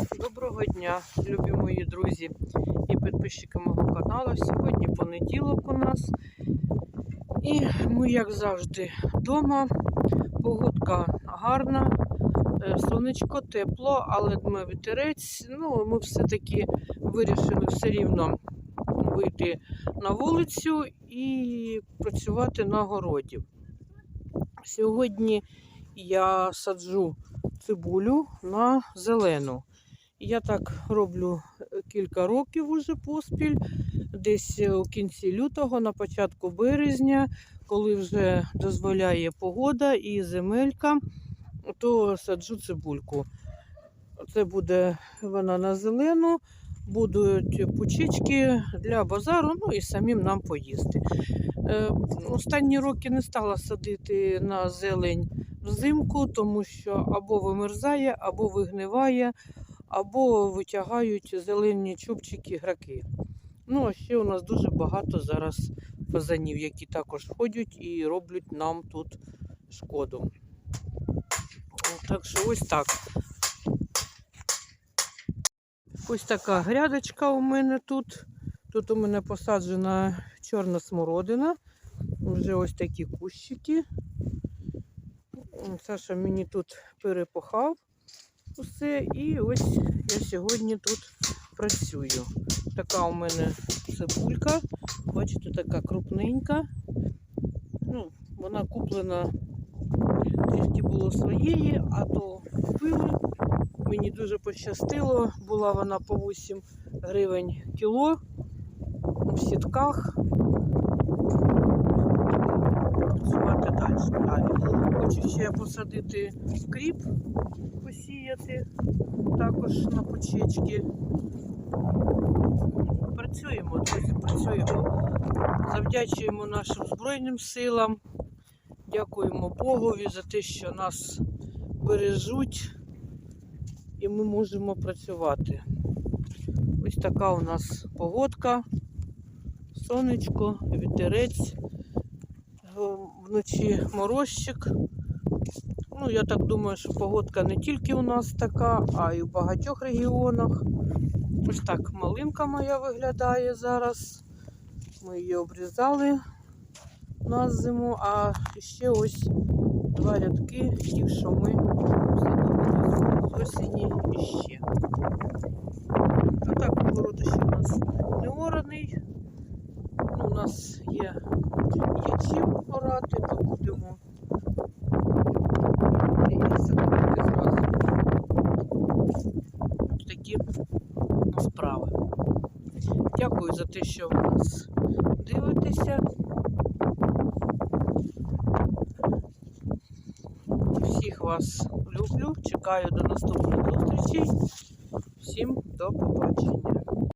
Доброго дня, любі мої друзі і підписчики мого каналу. Сьогодні понеділок у нас. І ми, як завжди, вдома. Погодка гарна, е, сонечко, тепло, але дме вітерець. Ну, ми все-таки вирішили все рівно вийти на вулицю і працювати на городі. Сьогодні я саджу цибулю на зелену. Я так роблю е, кілька років уже поспіль, десь е, у кінці лютого, на початку березня, коли вже дозволяє погода і земелька, то саджу цибульку. Це буде вона на зелену, будуть пучечки для базару, ну і самим нам поїсти. Е, Останні роки не стала садити на зелень взимку, тому що або вимерзає, або вигниває, або витягають зелені чубчики граки. Ну, а ще у нас дуже багато зараз фазанів, які також ходять і роблять нам тут шкоду. Так що ось так. Ось така грядочка у мене тут. Тут у мене посаджена чорна смородина. Вже ось такі кущики. Саша мені тут перепахав усе. І ось я сьогодні тут працюю. Така у мене цибулька. Бачите, така крупненька. Ну, Вона куплена трішки було своєї, а то купили. Мені дуже пощастило. Була вона по 8 гривень кіло в сітках. Хочу ще посадити кріп, посіяти також на почечки. Працюємо, друзі, працюємо. Завдячуємо нашим Збройним силам. Дякуємо Богові за те, що нас бережуть і ми можемо працювати. Ось така у нас погодка, сонечко, вітерець, вночі морозчик. Ну, я так думаю, що погодка не тільки у нас така, а й у багатьох регіонах. Ось так малинка моя виглядає зараз. Ми її обрізали на зиму, а ще ось два рядки, ті, що ми садили з осені іще. А так город ще у нас не ораний. Ну, у нас є, є чим орати, то будемо і садити зразу. Ось такі справи. Дякую за те, що ви нас дивитеся. Всіх вас люблю. Чекаю до наступних зустрічей. Всім до побачення.